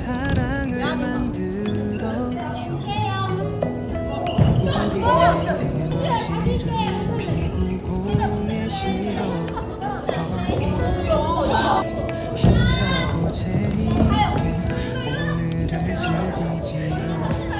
사랑을 만들어줘. 우리의 에너지를 피부공에 실어서 힘차고 재미있게 오늘을 즐기지요.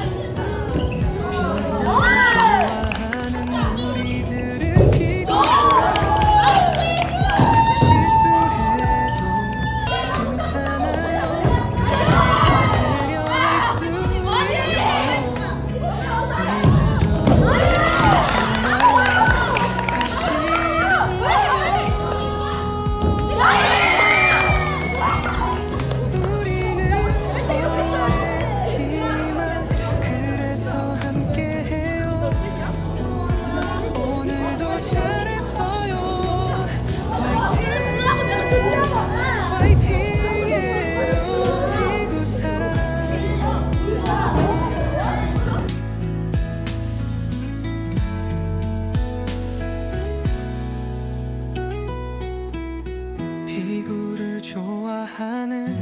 하는